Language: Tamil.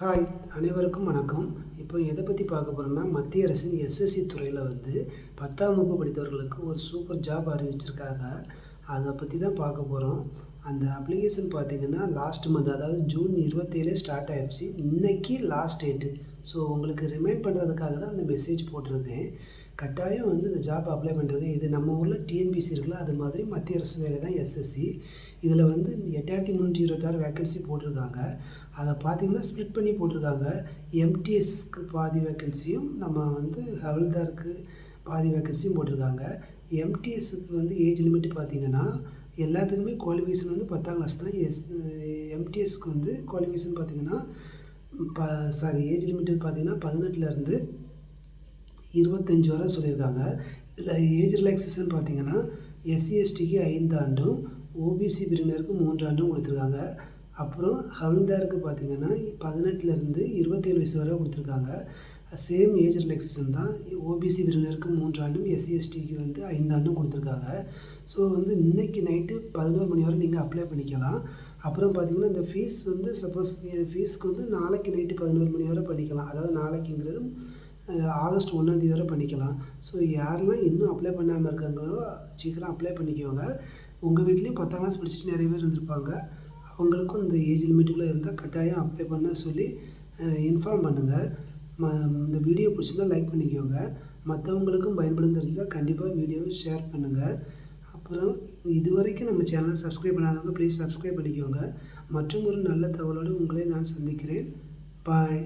ஹாய் அனைவருக்கும் வணக்கம். இப்போ எதை பற்றி பார்க்க போகிறோம்னா மத்திய அரசின் எஸ்எஸ்சி துறையில் வந்து பத்தாம் வகுப்பு படித்தவர்களுக்கு ஒரு சூப்பர் ஜாப் அறிவிச்சிருக்காங்க. அதை பற்றி தான் பார்க்க போகிறோம் அந்த அப்ளிகேஷன் பார்த்தீங்கன்னா லாஸ்ட் மந்த் அதாவது ஜூன் இருபத்தேழே ஸ்டார்ட் ஆயிடுச்சு இன்றைக்கி லாஸ்ட் டேட்டு ஸோ உங்களுக்கு ரிமைண்ட் பண்ணுறதுக்காக தான் அந்த மெசேஜ் போட்டிருக்கேன். கட்டாயம் வந்து இந்த ஜாப் அப்ளை பண்ணுறது இது நம்ம ஊரில் டிஎன்பிசி இருக்குல்ல அது மாதிரி மத்திய அரசு வேலை தான் எஸ்எஸ்சி இதில் வந்து எட்டாயிரத்தி முந்நூற்றி இருபத்தாறு வேக்கன்சி போட்டிருக்காங்க. அதை பார்த்தீங்கன்னா ஸ்ப்ளிட் பண்ணி போட்டிருக்காங்க. எம்டிஎஸ்க்கு பாதி வேக்கன்சியும் நம்ம வந்து ஹவல்தாருக்கு பாதி வேக்கன்சியும் போட்டிருக்காங்க. எம்டிஎஸ்க்கு வந்து ஏஜ் லிமிட் பார்த்திங்கன்னா எல்லாத்துக்குமே குவாலிஃபிகேஷன் வந்து பத்தாம் கிளாஸ் தான். எஸ் எம்டிஎஸ்க்கு வந்து குவாலிஃபிகேஷன் பார்த்திங்கன்னா ப சாரி ஏஜ் லிமிட் பார்த்தீங்கன்னா பதினெட்டுலேருந்து இருபத்தஞ்சி வரை சொல்லியிருக்காங்க. இதில் ஏஜ் ரிலாக்ஸேஷன் பார்த்திங்கன்னா எஸ்சி எஸ்டிக்கு ஐந்து ஆண்டும் ஓபிசி பிரிவினருக்கு மூன்று ஆண்டும் கொடுத்துருக்காங்க. அப்புறம் ஹவில்தாருக்கு பார்த்தீங்கன்னா பதினெட்டுலேருந்து இருபத்தேழு வயசு வரை கொடுத்துருக்காங்க. சேம் ஏஜ் ரிலாக்ஸேஷன் தான். ஓபிசி பிரிவினருக்கு மூன்று ஆண்டும் எஸ்சி எஸ்டிக்கு வந்து ஐந்து ஆண்டும் கொடுத்துருக்காங்க. ஸோ வந்து இன்னைக்கு நைட்டு பதினோரு மணி வரை நீங்கள் அப்ளை பண்ணிக்கலாம். அப்புறம் பார்த்தீங்கன்னா இந்த ஃபீஸ் வந்து சப்போஸ் ஃபீஸ்க்கு வந்து நாளைக்கு நைட்டு பதினோரு மணி வரை பண்ணிக்கலாம். அதாவது நாளைக்குங்கிறது ஆகஸ்ட் ஒன்றாந்தேதி வரை பண்ணிக்கலாம். ஸோ யாரெல்லாம் இன்னும் அப்ளை பண்ணாமல் இருக்காங்களோ சீக்கிரம் அப்ளை பண்ணிக்கோங்க. உங்கள் வீட்லேயும் பத்தாம் கிளாஸ் படிச்சுட்டு நிறைய பேர் இருந்திருப்பாங்க. அவங்களுக்கும் இந்த ஏஜ் லிமிட்டுக்குள்ளே இருந்தால் கட்டாயம் அப்ளை பண்ண சொல்லி இன்ஃபார்ம் பண்ணுங்கள் ம இந்த வீடியோ பிடிச்சிருந்தா லைக் பண்ணிக்கோங்க. மற்றவங்களுக்கும் பயன்படும் தெரிஞ்சால் கண்டிப்பாக வீடியோவை ஷேர் பண்ணுங்கள் அப்புறம் இது வரைக்கும் நம்ம சேனலை சப்ஸ்கிரைப் பண்ணாதவங்க ப்ளீஸ் சப்ஸ்கிரைப் பண்ணிக்கோங்க. மற்றும் ஒரு நல்ல தகவலோடு உங்களை நான் சந்திக்கிறேன். பாய்